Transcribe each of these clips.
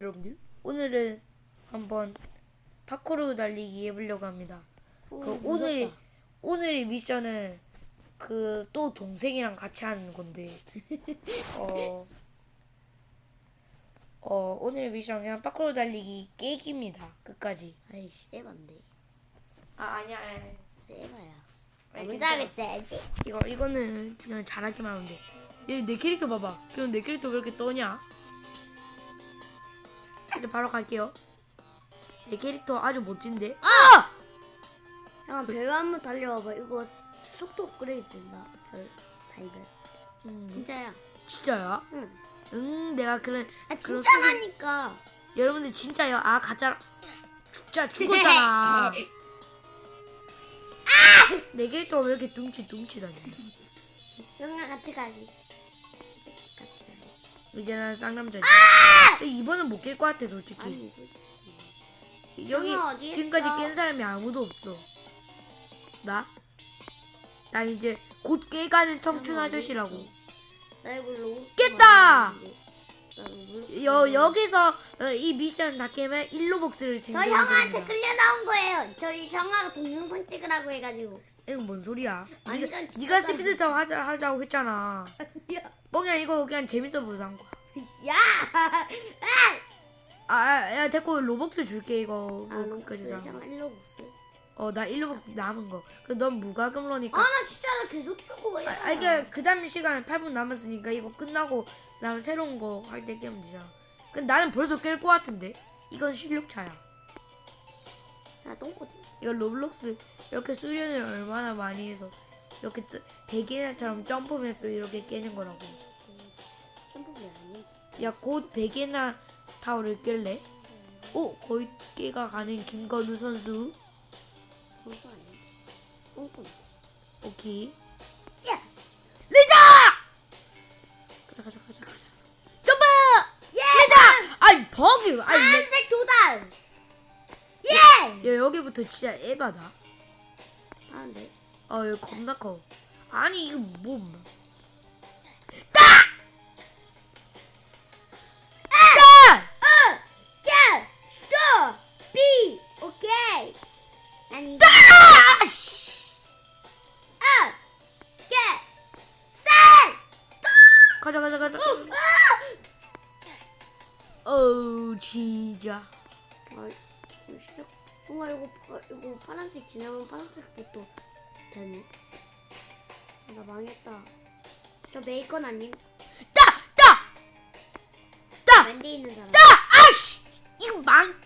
여러분들 오늘은 한번 파쿠르 달리기 해보려고 합니다. 오, 그 무섭다. 오늘의 오늘의 미션은 그 또 동생이랑 같이 하는 건데 어, 어 오늘의 미션은 그냥 파쿠르 달리기 깨기입니다. 끝까지. 아이씨 에반데 아 아니야. 먼저 괜찮아. 하겠어야지 이거 이거는 그냥 잘하기만 하면 돼. 얘내 캐릭터 봐봐. 그럼 내 캐릭터 왜 이렇게 떠냐? 이제 바로 갈게요. 내 캐릭터 아주 멋진데. 아! 형 별로 한번 달려와봐 이거 속도 업그레이드 된다 별 달별 음, 진짜야 진짜야? 응. 응, 내가 그런 아 그런 진짜라니까 여러분들 진짜요? 아 가짜 죽자 죽었잖아. 내 캐릭터가 왜 이렇게 둥치 둥치다니? 형아 같이 가기 같이 가기 이제 난 쌍남자지. 근데 이번은 못 깰 것 같아 솔직히. 아니 솔직히 여기 어디 지금까지 있어? 깬 사람이 아무도 없어. 나? 나 이제 곧 깨가는 청춘 어디 아저씨라고. 있어? 나 이거 로봇 깼다! 여여 여기서 어, 이 미션 다 깨면 일로복스를 저 형아한테 됩니다. 끌려 나온 거예요 저희 형아가 동영상 찍으라고 해가지고 이거 뭔 소리야? 아니, 네가 이건 진짜 네가 짱이야. 스피드 타고 하자 하자고 했잖아. 야 뻥이야 이거 그냥 재밌어 보여서 한 거야. 야! 아, 아, 야 됐고 로벅스 줄게 이거. 아 이거 록스 끝까지 다. 형아 일로 복스 어 나 일로복스 남은 거. 그넌 무과금러니까. 아 나 진짜 나 계속 주고 아, 아, 이게 그 다음 시간 8분 남았으니까 이거 끝나고 나면 새로운 거 할 때 깨면 되잖아. 근데 나는 벌써 깰 것 같은데. 이건 실력 차야. 나 똥꼬 이거 로블록스 이렇게 수련을 얼마나 많이 해서 이렇게 쯔- 베개나처럼 점프맵도 이렇게 깨는 거라고. 아니 야곧 베개나 타워를 깰래? 오 거의 깨가 가는 김건우 선수. 선수 아니야 똥꼬 오케이. 야! 레자! 가자 가자 가자 가자. 점프! 예! 레자! 버기. 아이 레... 파란색 도달 예! 야 여기부터 진짜 에바다. 파란색 아 여기 겁나 커. 아니 이거 뭐? 가자 가자 가자. 아! 어우 진짜. 아, 시작 우와 이거 파, 이거 파란색 지나면 파란색부터 되네 아, 나 망했다 저 메이컨 아님? 따! 따! 따! 밴드 있는 사람 따! 아씨! 이거 망.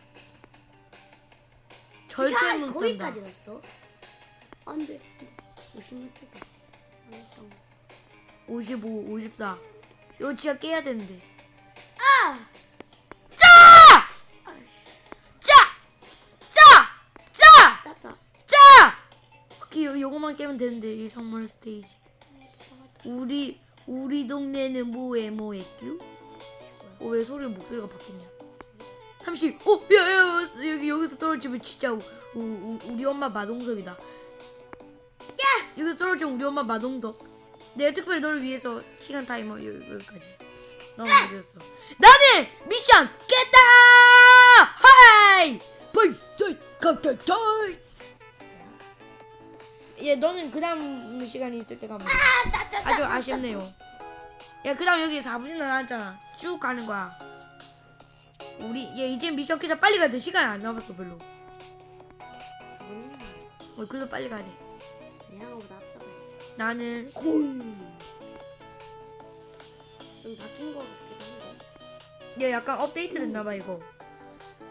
절대 야, 못 거기까지. 갔어? 안 돼 56초다 망했다 55, 54. 이거 진짜 깨야 되는데. 아! 짜! 짜! 짜! 짜! 짜짜 짜! 오케이 요, 요거만 깨면 되는데 이 선물 스테이지. 우리 우리 동네는 뭐해 뭐했규? 어, 왜 소리 목소리가 바뀌냐? 30. 어, 야, 야, 야, 여기 여기서 떨어지면 진짜 우, 우, 우- 우리 엄마 마동석이다. 야! 여기서 떨어지면 우리 엄마 마동석. 내가 특별히 너를 위해서 시간 타이머 여- 여기까지. 너무 늦었어. 나는 미션 깼다! 하이! 벌써 갑자기 예, 너는 그 다음 시간이 있을 때 가면 돼. 아 아주 아쉽네요. 야, 그 다음 여기 4분이나 나왔잖아. 쭉 가는 거야. 우리, 얘 이제 미션 깨자 빨리 가야 돼. 시간 안 남았어, 별로. 어, 그래도 빨리 가야 돼. 앞서가야지 나는, 좀 바뀐 거 같기도 한데 얘 약간 업데이트 됐나봐, 이거.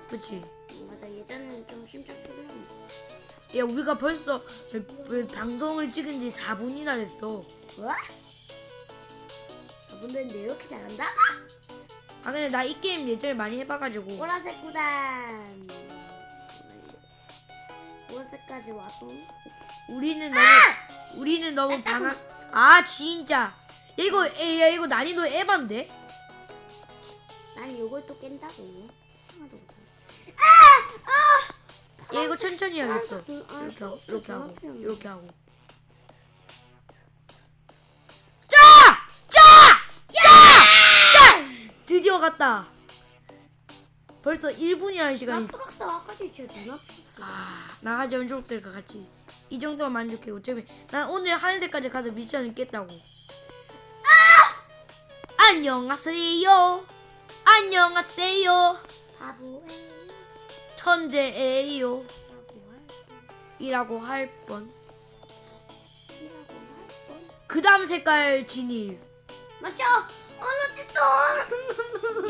그치? 음, 맞아 예전에는 좀 심각했는데 야, 우리가 벌써 왜- 왜 방송을 찍은 지 4분이나 됐어. 뭐? 저분들인데 이렇게 잘한다? 아, 근데 나 이 게임 예전에 많이 해봐가지고. 보라색 구단 보라색까지 와도 우리는 너무, 우리는 너무 방학, 아, 진짜. 야, 이거, 야, 이거 난이도 에반데? 난 요걸 또 깬다고 하나도 못해 얘 이거 천천히 해야겠어. 아, 이렇게 하고, 이렇게 하고. 이렇게 하고. 짜! 짜! 짜! 짜! 드디어 갔다. 벌써 1분이라는 나 시간이 프락스 아까지 진짜 나 프락스. 아, 나가자면 초록색과 같이 이 정도만 만족해 어차피 난 오늘 하얀색까지 가서 미션을 깼다고 아! 안녕하세요 안녕하세요 바보예요. 천재예요 바보할 이라고 할 뻔. 이라고 할 뻔. 그 다음 색깔 진입. 맞죠? 어, 나 진짜.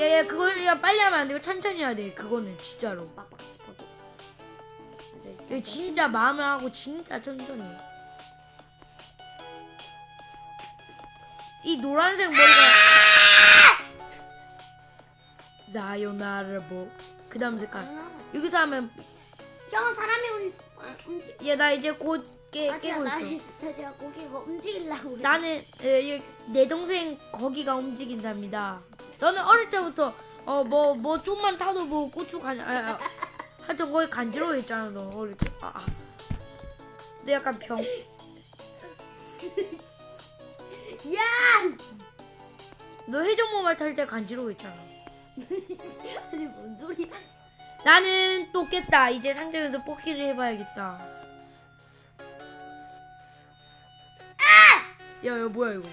야야 그거 야 빨리 하면 안 되고 천천히 해야 돼. 그거는 진짜로. 스포도. 이거 진짜 마음을 하고 진짜 천천히. 해. 이 노란색 머리가 사요나라보. 그 다음 색깔. 여기서 하면 형 사람이 움, 아, 움직. 얘 나 이제 곧 깨, 아, 깨고 나, 있어. 나 제가 고기가 움직이려고. 그래. 나는 에, 얘, 내 동생 거기가 움직인답니다. 너는 어릴 때부터 어뭐뭐 좀만 타도 뭐 고추 간 아, 아, 하여튼 거기 간지러워했잖아 너 어릴 때. 아, 아. 근데 약간 병. 야! 너 회전모발 탈때 간지러워했잖아. 아니 뭔 소리야? 나는 또 깼다. 이제 상점에서 뽑기를 해봐야겠다. 아! 야, 야, 뭐야 이거?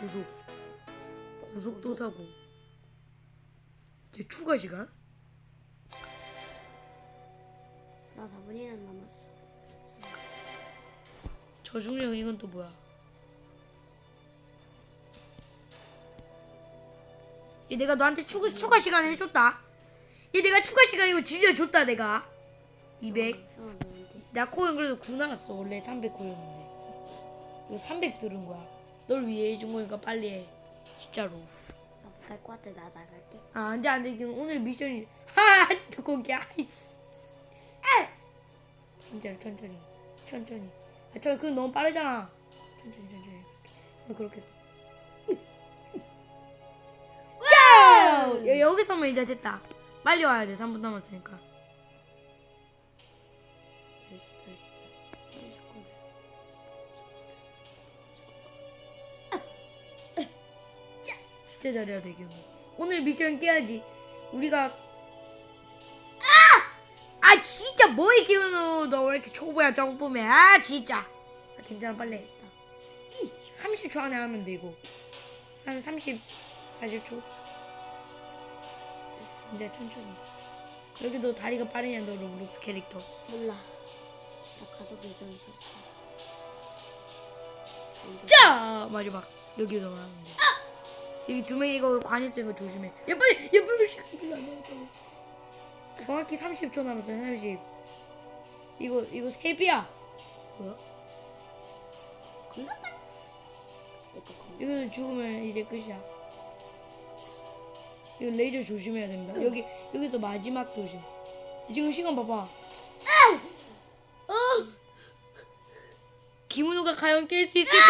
고속. 고속도 사고. 이제 추가 시간? 나 4분이나 남았어. 저중력 이건 또 뭐야? 얘 내가 너한테 추가 추가 시간 해줬다. 얘 내가 추가 시간 이거 진짜 줬다 내가. 200. 형아 너한테. 나 코인 그래도 9 나갔어. 원래 309였는데. 이거 300 들은 거야. 널 위해 해준 거니까 빨리 해. 진짜로. 나 못할 것 같아. 나 나갈게. 아 안 돼 안 돼 지금 오늘 미션이 하 아직도 거기야. 아! 진짜로 천천히 천천히. 아, 저 그건 너무 빠르잖아. 천천히 천천히. 어, 그렇게 했어. 짜! 야, 여기서면 이제 됐다. 빨리 와야 돼. 3분 남았으니까. 열시 열시 열시 거. 진짜 잘해야 돼, 기훈이. 오늘 미션 깨야지. 우리가 아! 아 진짜 뭐해 기훈우 너 왜 이렇게 초보야 정보면 아 진짜 아, 괜찮아 빨리 해. 30초 안에 하면 돼 이거 한 30, 40초 진짜 천천히 여기도 다리가 빠르냐 너 로블록스 캐릭터 몰라. 나 가족 예전에 샀어. 짜 마지막 여기도 하면 돼 여기 두 명이 이거 관 있으니거 조심해 야 빨리 야 빨리 시간 별로 안 남았다고 정확히 30초 남았어요 30 이거 이거 세비야. 뭐야? 겁나 빨리. 이거 죽으면 이제 끝이야. 이거 레이저 조심해야 됩니다. 여기 여기서 마지막 조심. 지금 시간 봐봐. 어! 김은호가 과연 깰 수 있을까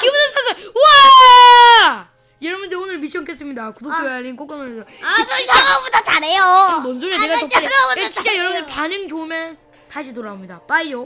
김은호 선수! 와 여러분들 오늘 미션 깼습니다. 구독 좋아요 알림 꼭 눌러주세요 아, 저 샤가보다 잘해요. 뭔 소리야 아, 내가 나 야, 진짜 잘해요. 여러분들 반응 좋으면 다시 돌아옵니다. 빠이요